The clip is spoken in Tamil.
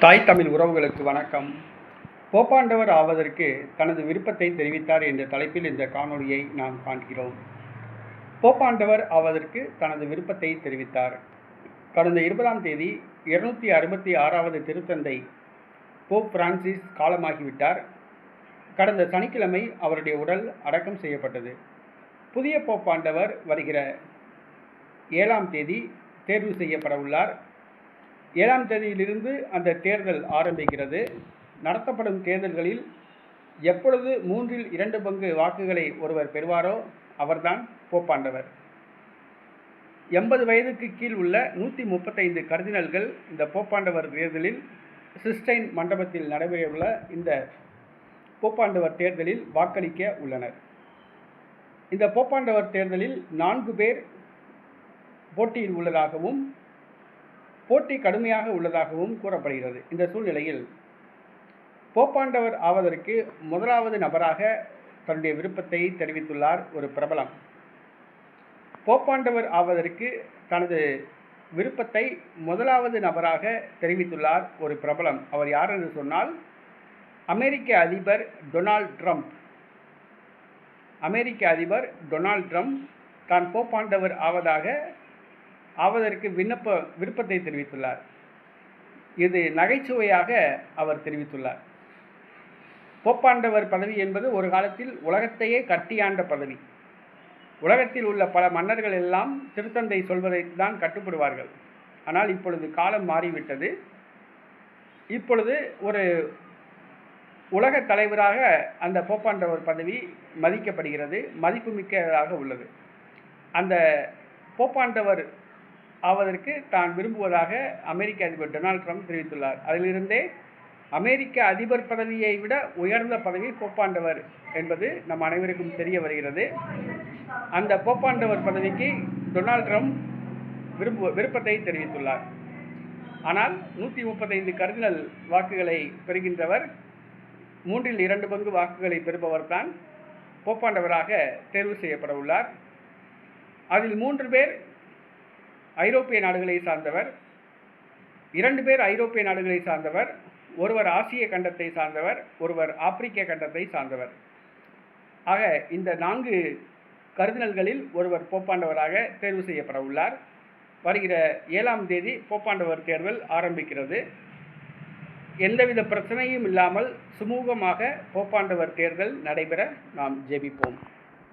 தாய் தமிழ் உறவுகளுக்கு வணக்கம். போப்பாண்டவர் ஆவதற்கு தனது விருப்பத்தை தெரிவித்தார் என்ற தலைப்பில் இந்த காணொளியை நாம் காண்கிறோம். போப்பாண்டவர் ஆவதற்கு தனது விருப்பத்தை தெரிவித்தார். கடந்த இருபதாம் தேதி இருநூத்தி அறுபத்தி ஆறாவது திருத்தந்தை போப் பிரான்சிஸ் காலமாகிவிட்டார். கடந்த சனிக்கிழமை அவருடைய உடல் அடக்கம் செய்யப்பட்டது. புதிய போப்பாண்டவர் வருகிற ஏழாம் தேதி தேர்வு செய்யப்பட உள்ளார் ஏழாம் தேதியிலிருந்து அந்த தேர்தல் ஆரம்பிக்கிறது. நடத்தப்படும் தேர்தல்களில் எப்பொழுது மூன்றில் இரண்டு பங்கு வாக்குகளை ஒருவர் பெறுவாரோ அவர்தான் போப்பாண்டவர். எண்பது வயதுக்கு கீழ் உள்ள நூற்றி முப்பத்தைந்து கர்தினல்கள் இந்த போப்பாண்டவர் தேர்தலில் சிஸ்டைன் மண்டபத்தில் நடைபெறவுள்ள இந்த போப்பாண்டவர் தேர்தலில் வாக்களிக்க உள்ளனர். இந்த போப்பாண்டவர் தேர்தலில் நான்கு பேர் போட்டியில் உள்ளதாகவும் போட்டி கடுமையாக உள்ளதாகவும் கூறப்படுகிறது. இந்த சூழ்நிலையில் போப்பாண்டவர் ஆவதற்கு முதலாவது நபராக தன்னுடைய விருப்பத்தை தெரிவித்துள்ளார் ஒரு பிரபலம். போப்பாண்டவர் ஆவதற்கு தனது விருப்பத்தை முதலாவது நபராக தெரிவித்துள்ளார் ஒரு பிரபலம். அவர் யார் என்று சொன்னால் அமெரிக்க அதிபர் டொனால்ட் ட்ரம்ப். அமெரிக்க அதிபர் டொனால்ட் ட்ரம்ப் தான் போப்பாண்டவர் ஆவதாக ஆவதற்கு விண்ணப்ப விருப்பத்தை தெரிவித்துள்ளார். இது நகைச்சுவையாக அவர் தெரிவித்துள்ளார். போப்பாண்டவர் பதவி என்பது ஒரு காலத்தில் உலகத்தையே கட்டியாண்ட பதவி. உலகத்தில் உள்ள பல மன்னர்கள் எல்லாம் திருத்தந்தை சொல்வதை தான் கட்டுப்படுவார்கள். ஆனால் இப்பொழுது காலம் மாறிவிட்டது. இப்பொழுது ஒரு உலக தலைவராக அந்த போப்பாண்டவர் பதவி மதிக்கப்படுகிறது மதிப்புமிக்கதாக உள்ளது. அந்த போப்பாண்டவர் ஆவதற்கு தான் விரும்புவதாக அமெரிக்க அதிபர் டொனால்ட் ட்ரம்ப் தெரிவித்துள்ளார். அதிலிருந்தே அமெரிக்க அதிபர் பதவியை விட உயர்ந்த பதவி போப்பாண்டவர் என்பது நம் அனைவருக்கும் தெரிய வருகிறது. அந்த போப்பாண்டவர் பதவிக்கு டொனால்ட் ட்ரம்ப் விரும்பு விருப்பத்தை தெரிவித்துள்ளார். ஆனால் நூற்றி முப்பத்தைந்து கருதினல் வாக்குகளை பெறுகின்றவர் மூன்றில் இரண்டு பங்கு வாக்குகளை பெறுபவர் தான் போப்பாண்டவராக தேர்வு செய்யப்பட உள்ளார். அதில் மூன்று பேர் ஐரோப்பிய நாடுகளை சார்ந்தவர் இரண்டு பேர் ஐரோப்பிய நாடுகளை சார்ந்தவர் ஒருவர் ஆசிய கண்டத்தை சார்ந்தவர் ஒருவர் ஆப்பிரிக்க கண்டத்தை சார்ந்தவர். ஆக இந்த நான்கு கருதினல்களில் ஒருவர் போப்பாண்டவராக தேர்வு செய்யப்பட உள்ளார். வருகிற ஏழாம் தேதி போப்பாண்டவர் தேர்தல் ஆரம்பிக்கிறது. எந்தவித பிரச்சனையும் இல்லாமல் சுமூகமாக போப்பாண்டவர் தேர்தல் நடைபெற நாம் ஜெபிப்போம்.